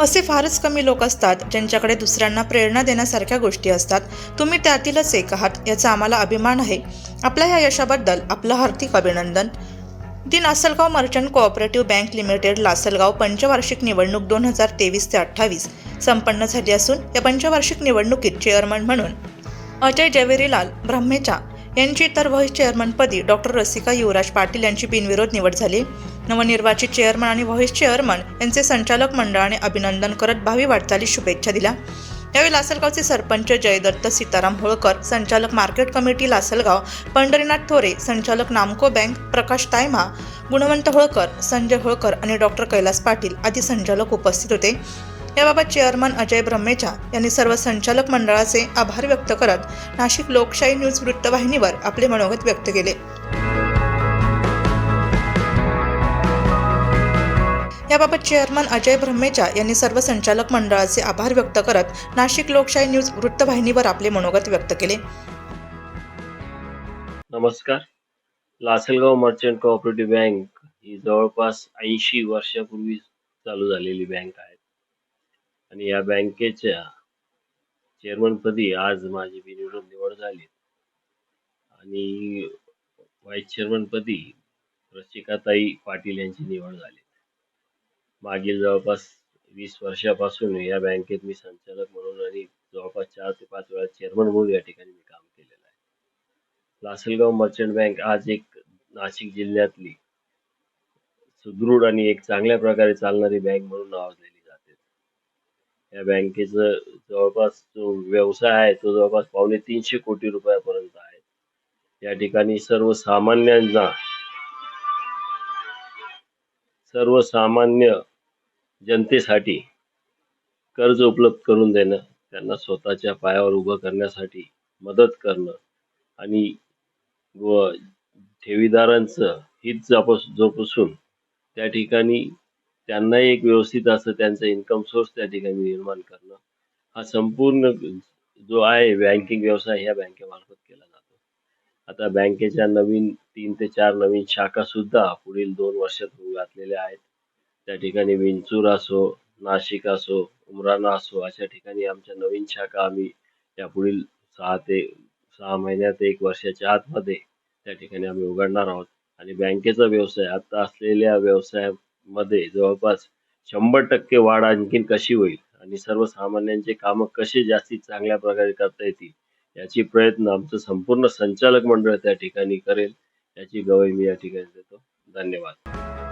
असे फारच कमी लोक असतात ज्यांच्याकडे दुसऱ्यांना प्रेरणा देण्यासारख्या गोष्टी असतात. तुम्ही त्यातीलच एक आहात याचा आम्हाला अभिमान आहे. आपल्या ह्या यशाबद्दल आपलं हार्दिक अभिनंदन. The Lasalgaon merchant cooperative bank limited Lasalgaon पंचवार्षिक निवडणूक दोन हजार तेवीस ते अठ्ठावीस संपन्न झाली असून या पंचवार्षिक निवडणुकीत चेअरमन म्हणून अजय जवेरीलाल ब्रह्मेचा यांची तर व्हाईस चेअरमनपदी डॉक्टर रसिका युवराज पाटील यांची बिनविरोध निवड झाली. नवनिर्वाचित चेअरमन आणि व्हाईस चेअरमन यांचे संचालक मंडळाने अभिनंदन करत भावी वाटचाली शुभेच्छा दिल्या. यावेळी लासलगावचे सरपंच जयदत्त सीताराम होळकर संचालक मार्केट कमिटी लासलगाव पंढरीनाथ थोरे संचालक नामको बँक प्रकाश तायमा गुणवंत होळकर संजय होळकर आणि डॉक्टर कैलास पाटील आदी संचालक उपस्थित होते. याबाबत चेअरमन अजय ब्रह्मेचा यांनी सर्व संचालक मंडळाचे आभार व्यक्त करत नाशिक लोकशाही न्यूज वृत्तवाहिनीवर आपले मनोगत व्यक्त केले. याबाबत चेअरमन अजय ब्रह्मेचा यांनी सर्व संचालक मंडळाचे आभार व्यक्त करत नाशिक लोकशाही न्यूज वृत्तवाहिनीवर आपले मनोगत व्यक्त केले. नमस्कार. लासलगाव मर्चंट कोऑपरेटिव्ह बँक ही जवळपास ऐंशी वर्षापूर्वी चालू झालेली बँक आहे. आणि या बँकेच्या चेअरमनपदी आज माझी बिनविरोध निवड झाली. आणि व्हाईस चेअरमनपदी रसिकाताई पाटील यांची निवड झाली. मागील जवळपास वीस वर्षापासून या बँकेत मी संचालक म्हणून आणि जवळपास चार ते पाच वेळा चेअरमन म्हणून या ठिकाणी मी काम केलेलं आहे. लासलगाव मर्चंट बँक आज एक नाशिक जिल्ह्यातली सुदृढ आणि एक चांगल्या प्रकारे चालणारी बँक म्हणून नावाजलेली जाते. या बँकेचं जवळपास जो व्यवसाय आहे तो जवळपास पावणे तीनशे कोटी रुपयापर्यंत आहे. या ठिकाणी सर्वसामान्यांना सर्वसामान्य जनतेसाठी कर्ज उपलब्ध करून देणं त्यांना स्वतःच्या पायावर उभं करण्यासाठी मदत करणं आणि व ठेवीदारांचं हित जपस जोपासून त्या ठिकाणी त्यांनाही एक व्यवस्थित असं त्यांचा इन्कम सोर्स त्या ठिकाणी निर्माण करणं हा संपूर्ण जो आहे बँकिंग व्यवसाय ह्या बँकेमार्फत केला जातो. आता बँकेच्या नवीन तीन ते चार नवीन शाखासुद्धा पुढील दोन वर्षात घातलेल्या आहेत. त्या ठिकाणी विंचूर असो नाशिक असो उमराणा असो अशा ठिकाणी आमच्या नवीन शाखा आम्ही या पुढील सहा ते सहा महिन्यात एक वर्षाच्या आतमध्ये त्या ठिकाणी आम्ही उघडणार आहोत. आणि बँकेचा व्यवसाय आत्ता असलेल्या व्यवसायामध्ये जवळपास शंभर टक्के वाढ आणखीन कशी होईल आणि सर्वसामान्यांचे कामं कसे जास्तीत चांगल्या प्रकारे करता येतील याची प्रयत्न आमचं संपूर्ण संचालक मंडळ त्या ठिकाणी करेल याची गवई मी या ठिकाणी देतो. धन्यवाद.